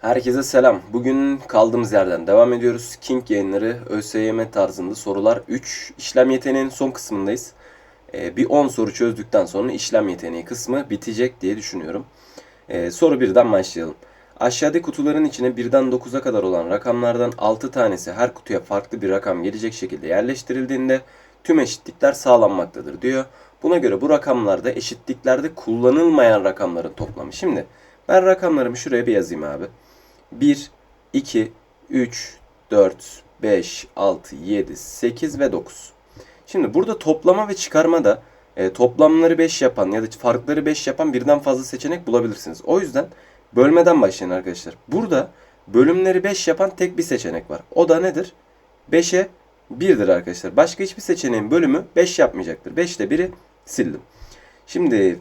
Herkese selam. Bugün kaldığımız yerden devam ediyoruz. King yayınları ÖSYM tarzında sorular 3. İşlem yeteneğinin son kısmındayız. Ee, bir 10 soru çözdükten sonra işlem yeteneği kısmı bitecek diye düşünüyorum. Ee, soru 1'den başlayalım. Aşağıdaki kutuların içine birden 9'a kadar olan rakamlardan 6 tanesi her kutuya farklı bir rakam gelecek şekilde yerleştirildiğinde tüm eşitlikler sağlanmaktadır diyor. Buna göre bu rakamlarda eşitliklerde kullanılmayan rakamların toplamı. Şimdi ben rakamlarımı şuraya bir yazayım abi. 1, 2, 3, 4, 5, 6, 7, 8 ve 9. Şimdi burada toplama ve çıkarmada e, toplamları 5 yapan ya da farkları 5 yapan birden fazla seçenek bulabilirsiniz. O yüzden bölmeden başlayın arkadaşlar. Burada bölümleri 5 yapan tek bir seçenek var. O da nedir? 5'e 1'dir arkadaşlar. Başka hiçbir seçeneğin bölümü 5 yapmayacaktır. 5 ile 1'i sildim. Şimdi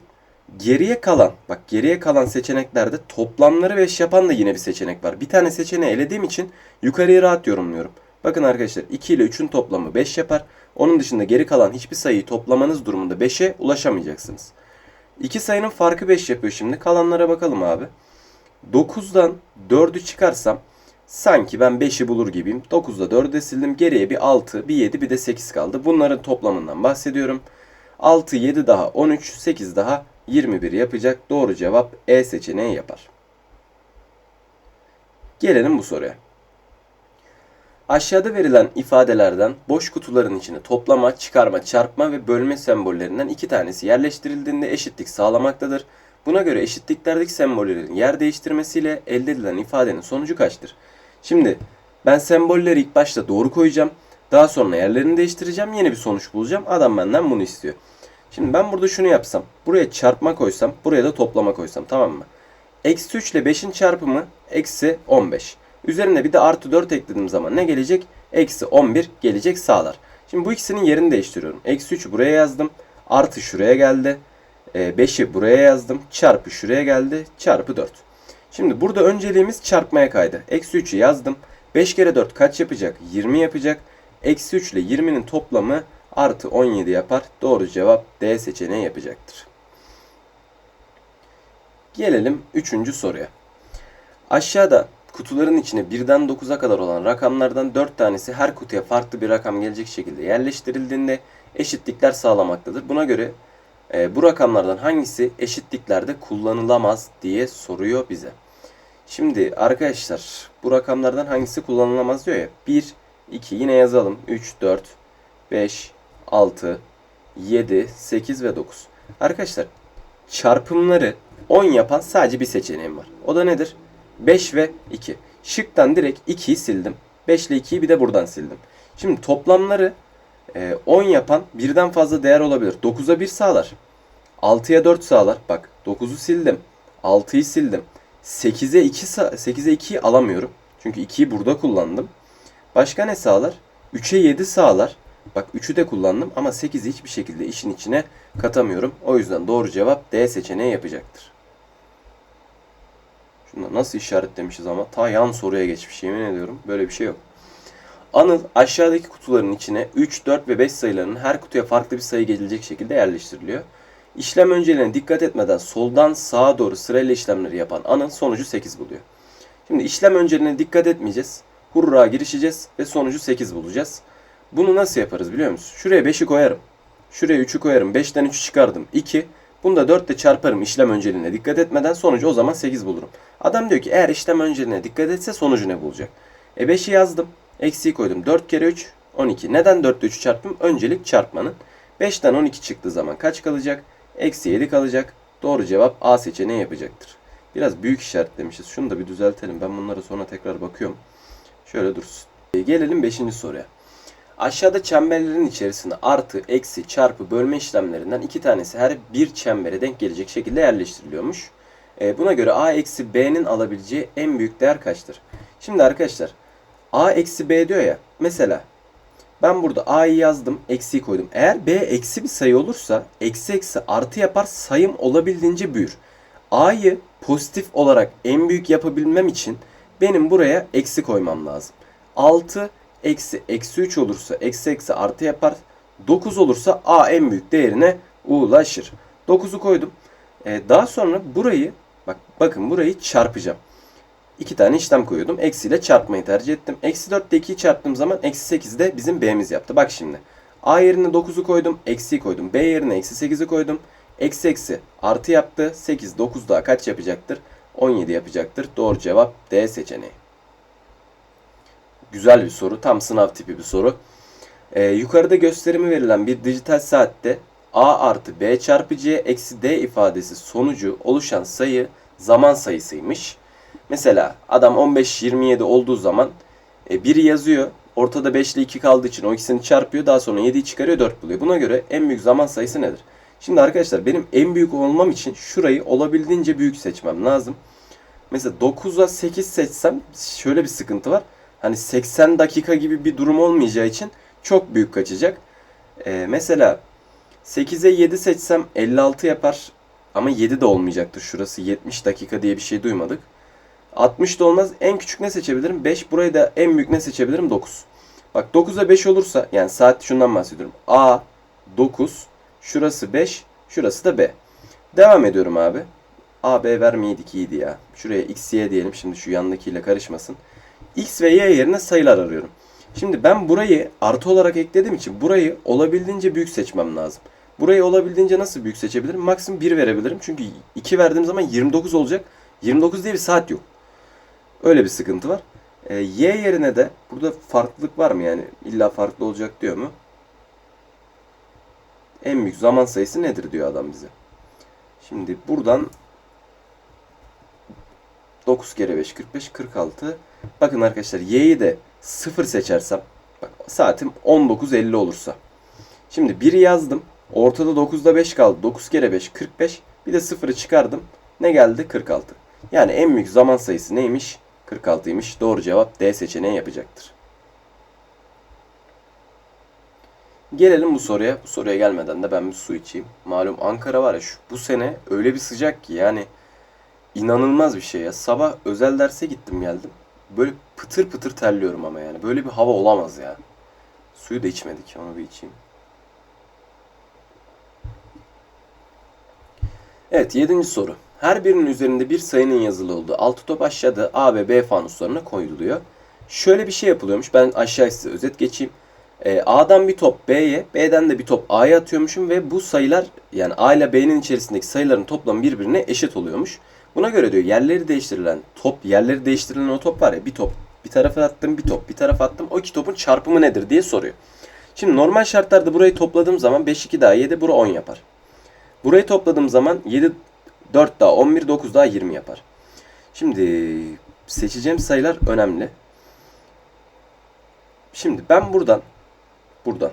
geriye kalan, bak geriye kalan seçeneklerde toplamları 5 yapan da yine bir seçenek var. Bir tane seçeneği elediğim için yukarıya rahat yorumluyorum. Bakın arkadaşlar 2 ile 3'ün toplamı 5 yapar. Onun dışında geri kalan hiçbir sayıyı toplamanız durumunda 5'e ulaşamayacaksınız. İki sayının farkı 5 yapıyor şimdi. Kalanlara bakalım abi. 9'dan 4'ü çıkarsam sanki ben 5'i bulur gibiyim. 9'da 4'ü de sildim. Geriye bir 6, bir 7, bir de 8 kaldı. Bunların toplamından bahsediyorum. 6, 7 daha 13, 8 daha 21 yapacak. Doğru cevap E seçeneği yapar. Gelelim bu soruya. Aşağıda verilen ifadelerden boş kutuların içine toplama, çıkarma, çarpma ve bölme sembollerinden iki tanesi yerleştirildiğinde eşitlik sağlamaktadır. Buna göre eşitliklerdeki sembollerin yer değiştirmesiyle elde edilen ifadenin sonucu kaçtır? Şimdi ben sembolleri ilk başta doğru koyacağım. Daha sonra yerlerini değiştireceğim. Yeni bir sonuç bulacağım. Adam benden bunu istiyor. Şimdi ben burada şunu yapsam. Buraya çarpma koysam. Buraya da toplama koysam. Tamam mı? Eksi 3 ile 5'in çarpımı eksi 15. Üzerine bir de artı 4 eklediğim zaman ne gelecek? Eksi 11 gelecek sağlar. Şimdi bu ikisinin yerini değiştiriyorum. Eksi 3'ü buraya yazdım. Artı şuraya geldi. 5'i buraya yazdım. Çarpı şuraya geldi. Çarpı 4. Şimdi burada önceliğimiz çarpmaya kaydı. Eksi 3'ü yazdım. 5 kere 4 kaç yapacak? 20 yapacak. Eksi 3 ile 20'nin toplamı artı 17 yapar. Doğru cevap D seçeneği yapacaktır. Gelelim 3. soruya. Aşağıda kutuların içine birden 9'a kadar olan rakamlardan 4 tanesi her kutuya farklı bir rakam gelecek şekilde yerleştirildiğinde eşitlikler sağlamaktadır. Buna göre e, bu rakamlardan hangisi eşitliklerde kullanılamaz diye soruyor bize. Şimdi arkadaşlar bu rakamlardan hangisi kullanılamaz diyor ya. 1, 2 yine yazalım. 3, 4, 5, 6, 7, 8 ve 9. Arkadaşlar çarpımları 10 yapan sadece bir seçeneğim var. O da nedir? 5 ve 2. Şıktan direkt 2'yi sildim. 5 ile 2'yi bir de buradan sildim. Şimdi toplamları 10 yapan birden fazla değer olabilir. 9'a 1 sağlar. 6'ya 4 sağlar. Bak 9'u sildim. 6'yı sildim. 8'e 2 8'e 2'yi alamıyorum. Çünkü 2'yi burada kullandım. Başka ne sağlar? 3'e 7 sağlar. Bak 3'ü de kullandım ama 8'i hiçbir şekilde işin içine katamıyorum. O yüzden doğru cevap D seçeneği yapacaktır. Şunda nasıl işaretlemişiz ama ta yan soruya geçmiş yemin ediyorum. Böyle bir şey yok. Anıl aşağıdaki kutuların içine 3, 4 ve 5 sayılarının her kutuya farklı bir sayı gelecek şekilde yerleştiriliyor. İşlem önceliğine dikkat etmeden soldan sağa doğru sırayla işlemleri yapan Anıl sonucu 8 buluyor. Şimdi işlem önceliğine dikkat etmeyeceğiz. Hurra girişeceğiz ve sonucu 8 bulacağız. Bunu nasıl yaparız biliyor musun? Şuraya 5'i koyarım. Şuraya 3'ü koyarım. 5'ten 3'ü çıkardım. 2. Bunu da 4 ile çarparım işlem önceliğine dikkat etmeden sonucu o zaman 8 bulurum. Adam diyor ki eğer işlem önceliğine dikkat etse sonucu ne bulacak? E 5'i yazdım. Eksiği koydum. 4 kere 3 12. Neden 4 ile 3'ü çarptım? Öncelik çarpmanın. 5'ten 12 çıktığı zaman kaç kalacak? Eksi 7 kalacak. Doğru cevap A seçeneği yapacaktır. Biraz büyük işaretlemişiz. Şunu da bir düzeltelim. Ben bunları sonra tekrar bakıyorum. Şöyle dursun. E, gelelim 5. soruya. Aşağıda çemberlerin içerisinde artı, eksi, çarpı, bölme işlemlerinden iki tanesi her bir çembere denk gelecek şekilde yerleştiriliyormuş. E, buna göre a eksi b'nin alabileceği en büyük değer kaçtır? Şimdi arkadaşlar a eksi b diyor ya. Mesela ben burada a'yı yazdım, eksiyi koydum. Eğer b eksi bir sayı olursa eksi eksi artı yapar sayım olabildiğince büyür. a'yı pozitif olarak en büyük yapabilmem için benim buraya eksi koymam lazım. 6 eksi eksi 3 olursa eksi eksi artı yapar. 9 olursa a en büyük değerine ulaşır. 9'u koydum. Ee, daha sonra burayı bak bakın burayı çarpacağım. iki tane işlem koyuyordum. Eksiyle çarpmayı tercih ettim. Eksi 4 ile 2'yi çarptığım zaman eksi 8 de bizim B'miz yaptı. Bak şimdi. A yerine 9'u koydum. Eksiyi koydum. B yerine eksi 8'i koydum. Eksi eksi artı yaptı. 8 9 daha kaç yapacaktır? 17 yapacaktır. Doğru cevap D seçeneği. Güzel bir soru. Tam sınav tipi bir soru. Ee, yukarıda gösterimi verilen bir dijital saatte A artı B çarpı C eksi D ifadesi sonucu oluşan sayı zaman sayısıymış. Mesela adam 15-27 olduğu zaman e, biri yazıyor. Ortada 5 ile 2 kaldığı için o ikisini çarpıyor. Daha sonra 7'yi çıkarıyor 4 buluyor. Buna göre en büyük zaman sayısı nedir? Şimdi arkadaşlar benim en büyük olmam için şurayı olabildiğince büyük seçmem lazım. Mesela 9'a 8 seçsem şöyle bir sıkıntı var. Hani 80 dakika gibi bir durum olmayacağı için çok büyük kaçacak. Ee, mesela 8'e 7 seçsem 56 yapar. Ama 7 de olmayacaktır. Şurası 70 dakika diye bir şey duymadık. 60 da olmaz. En küçük ne seçebilirim? 5. Burayı da en büyük ne seçebilirim? 9. Bak 9'a 5 olursa yani saat şundan bahsediyorum. A 9. Şurası 5. Şurası da B. Devam ediyorum abi. A, B vermeyeydik iyiydi ya. Şuraya X, Y diyelim. Şimdi şu yandakiyle karışmasın. X ve Y yerine sayılar arıyorum. Şimdi ben burayı artı olarak eklediğim için burayı olabildiğince büyük seçmem lazım. Burayı olabildiğince nasıl büyük seçebilirim? Maksimum 1 verebilirim. Çünkü 2 verdiğim zaman 29 olacak. 29 diye bir saat yok. Öyle bir sıkıntı var. E, y yerine de burada farklılık var mı yani? İlla farklı olacak diyor mu? En büyük zaman sayısı nedir diyor adam bize. Şimdi buradan 9 kere 5 45 46. Bakın arkadaşlar y'yi de 0 seçersem bak saatim 19.50 olursa. Şimdi 1'i yazdım. Ortada 9'da 5 kaldı. 9 kere 5 45. Bir de 0'ı çıkardım. Ne geldi? 46. Yani en büyük zaman sayısı neymiş? 46'ymış. Doğru cevap D seçeneği yapacaktır. Gelelim bu soruya. Bu soruya gelmeden de ben bir su içeyim. Malum Ankara var ya şu bu sene öyle bir sıcak ki yani inanılmaz bir şey ya. Sabah özel derse gittim geldim. Böyle pıtır pıtır terliyorum ama yani. Böyle bir hava olamaz ya. Suyu da içmedik. Onu bir içeyim. Evet yedinci soru. Her birinin üzerinde bir sayının yazılı olduğu altı top aşağıda A ve B fanuslarına koyuluyor. Şöyle bir şey yapılıyormuş. Ben aşağı size özet geçeyim. Ee, A'dan bir top B'ye, B'den de bir top A'ya atıyormuşum ve bu sayılar yani A ile B'nin içerisindeki sayıların toplamı birbirine eşit oluyormuş. Buna göre diyor yerleri değiştirilen top, yerleri değiştirilen o top var ya bir top bir tarafa attım bir top bir tarafa attım o iki topun çarpımı nedir diye soruyor. Şimdi normal şartlarda burayı topladığım zaman 5 2 daha 7 bura 10 yapar. Burayı topladığım zaman 7 4 daha 11 9 daha 20 yapar. Şimdi seçeceğim sayılar önemli. Şimdi ben buradan buradan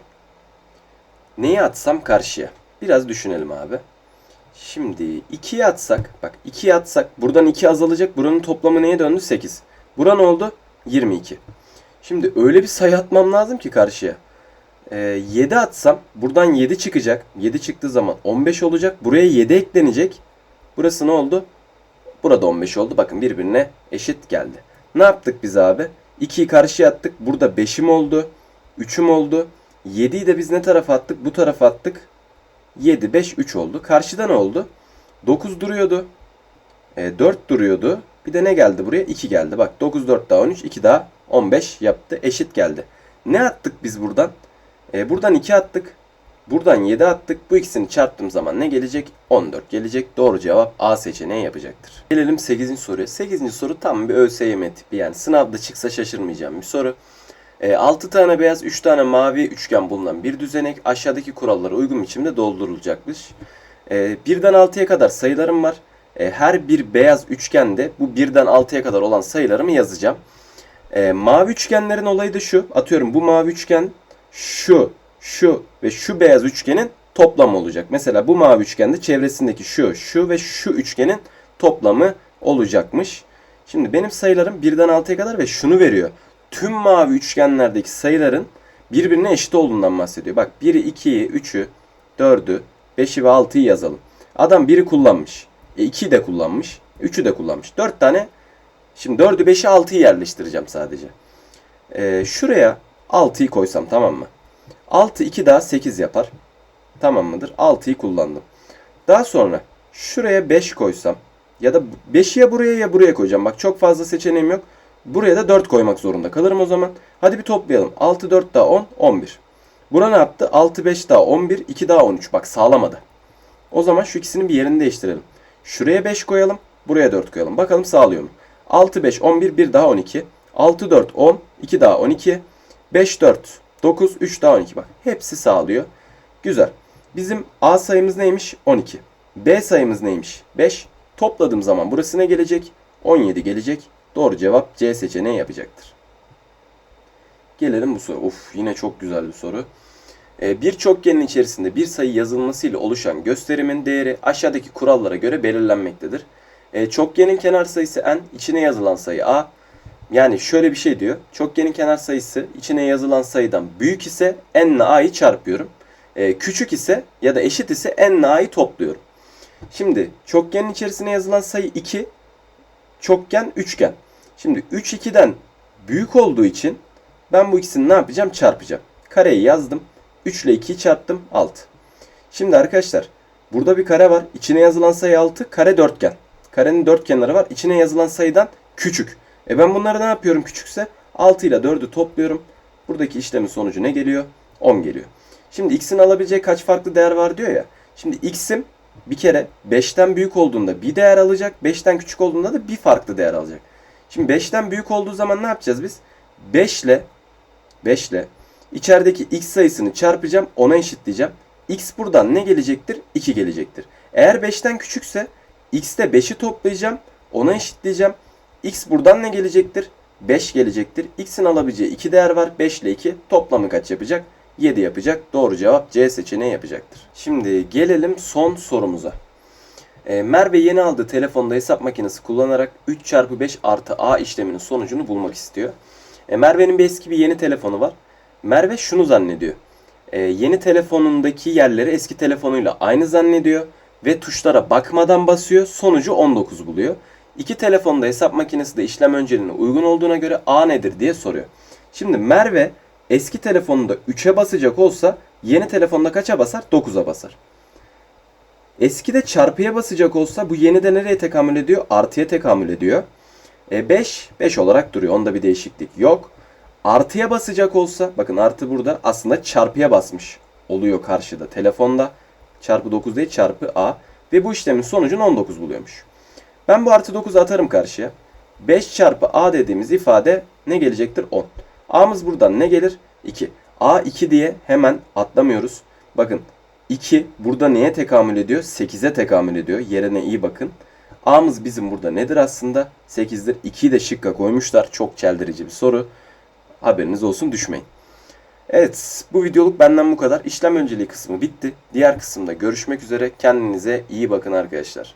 neyi atsam karşıya? Biraz düşünelim abi. Şimdi 2'ye atsak, bak 2'ye atsak buradan 2 azalacak. Buranın toplamı neye döndü? 8. Bura ne oldu? 22. Şimdi öyle bir sayı atmam lazım ki karşıya. Ee, 7 atsam buradan 7 çıkacak. 7 çıktığı zaman 15 olacak. Buraya 7 eklenecek. Burası ne oldu? Burada 15 oldu. Bakın birbirine eşit geldi. Ne yaptık biz abi? 2'yi karşıya attık. Burada 5'im oldu. 3'üm oldu. 7'yi de biz ne tarafa attık? Bu tarafa attık. 7, 5, 3 oldu. Karşıda ne oldu? 9 duruyordu. E, 4 duruyordu. Bir de ne geldi buraya? 2 geldi. Bak 9, 4 daha 13, 2 daha 15 yaptı. Eşit geldi. Ne attık biz buradan? E, buradan 2 attık. Buradan 7 attık. Bu ikisini çarptığım zaman ne gelecek? 14 gelecek. Doğru cevap A seçeneği yapacaktır. Gelelim 8. soruya. 8. soru tam bir ÖSYM tipi. Yani sınavda çıksa şaşırmayacağım bir soru. 6 e, tane beyaz, 3 tane mavi üçgen bulunan bir düzenek aşağıdaki kurallara uygun biçimde doldurulacakmış. E, birden 6'ya kadar sayılarım var. E, her bir beyaz üçgende bu birden 6'ya kadar olan sayılarımı yazacağım. Mavi üçgenlerin olayı da şu. Atıyorum bu mavi üçgen şu, şu ve şu beyaz üçgenin toplamı olacak. Mesela bu mavi üçgende çevresindeki şu, şu ve şu üçgenin toplamı olacakmış. Şimdi benim sayılarım birden 6'ya kadar ve şunu veriyor tüm mavi üçgenlerdeki sayıların birbirine eşit olduğundan bahsediyor. Bak 1'i, 2'yi, 3'ü, 4'ü, 5'i ve 6'yı yazalım. Adam 1'i kullanmış. E 2'yi de kullanmış. 3'ü de kullanmış. 4 tane. Şimdi 4'ü, 5'i, 6'yı yerleştireceğim sadece. E, şuraya 6'yı koysam tamam mı? 6, 2 daha 8 yapar. Tamam mıdır? 6'yı kullandım. Daha sonra şuraya 5 koysam ya da 5'i ya buraya ya buraya koyacağım. Bak çok fazla seçeneğim yok. Buraya da 4 koymak zorunda kalırım o zaman. Hadi bir toplayalım. 6 4 daha 10 11. Buna ne yaptı? 6 5 daha 11 2 daha 13. Bak sağlamadı. O zaman şu ikisinin bir yerini değiştirelim. Şuraya 5 koyalım. Buraya 4 koyalım. Bakalım sağlıyor mu? 6 5 11 1 daha 12. 6 4 10 2 daha 12. 5 4 9 3 daha 12 bak. Hepsi sağlıyor. Güzel. Bizim A sayımız neymiş? 12. B sayımız neymiş? 5. Topladığım zaman burası ne gelecek? 17 gelecek. Doğru cevap C seçeneği yapacaktır. Gelelim bu soru. Uf yine çok güzel bir soru. Ee, bir çokgenin içerisinde bir sayı yazılmasıyla oluşan gösterimin değeri aşağıdaki kurallara göre belirlenmektedir. Ee, çokgenin kenar sayısı n, içine yazılan sayı a. Yani şöyle bir şey diyor. Çokgenin kenar sayısı içine yazılan sayıdan büyük ise n ile a'yı çarpıyorum. Ee, küçük ise ya da eşit ise n ile a'yı topluyorum. Şimdi çokgenin içerisine yazılan sayı 2, çokgen üçgen. Şimdi 3 2'den büyük olduğu için ben bu ikisini ne yapacağım? Çarpacağım. Kareyi yazdım. 3 ile 2'yi çarptım 6. Şimdi arkadaşlar burada bir kare var. İçine yazılan sayı 6. Kare dörtgen. Karenin dört kenarı var. İçine yazılan sayıdan küçük. E ben bunları ne yapıyorum küçükse? 6 ile 4'ü topluyorum. Buradaki işlemin sonucu ne geliyor? 10 geliyor. Şimdi x'in alabileceği kaç farklı değer var diyor ya. Şimdi x'im bir kere 5'ten büyük olduğunda bir değer alacak. 5'ten küçük olduğunda da bir farklı değer alacak. Şimdi 5'ten büyük olduğu zaman ne yapacağız biz? 5 ile 5 ile içerideki x sayısını çarpacağım. 10'a eşitleyeceğim. x buradan ne gelecektir? 2 gelecektir. Eğer 5'ten küçükse x'te 5'i toplayacağım. 10'a eşitleyeceğim. x buradan ne gelecektir? 5 gelecektir. x'in alabileceği 2 değer var. 5 ile 2 toplamı kaç yapacak? 7 yapacak. Doğru cevap C seçeneği yapacaktır. Şimdi gelelim son sorumuza. E, Merve yeni aldığı telefonda hesap makinesi kullanarak 3 çarpı 5 artı A işleminin sonucunu bulmak istiyor. E, Merve'nin bir eski bir yeni telefonu var. Merve şunu zannediyor. E, yeni telefonundaki yerleri eski telefonuyla aynı zannediyor ve tuşlara bakmadan basıyor. Sonucu 19 buluyor. İki telefonda hesap makinesi de işlem önceliğine uygun olduğuna göre A nedir diye soruyor. Şimdi Merve eski telefonunda 3'e basacak olsa yeni telefonda kaça basar? 9'a basar. Eski de çarpıya basacak olsa bu yeni de nereye tekamül ediyor? Artıya tekamül ediyor. E 5, 5 olarak duruyor. Onda bir değişiklik yok. Artıya basacak olsa, bakın artı burada aslında çarpıya basmış oluyor karşıda telefonda. Çarpı 9 değil çarpı A. Ve bu işlemin sonucunu 19 buluyormuş. Ben bu artı 9'u atarım karşıya. 5 çarpı A dediğimiz ifade ne gelecektir? 10. A'mız buradan ne gelir? 2. A 2 diye hemen atlamıyoruz. Bakın 2 burada neye tekamül ediyor? 8'e tekamül ediyor. Yerine iyi bakın. A'mız bizim burada nedir aslında? 8'dir. 2'yi de şıkka koymuşlar. Çok çeldirici bir soru. Haberiniz olsun düşmeyin. Evet bu videoluk benden bu kadar. İşlem önceliği kısmı bitti. Diğer kısımda görüşmek üzere. Kendinize iyi bakın arkadaşlar.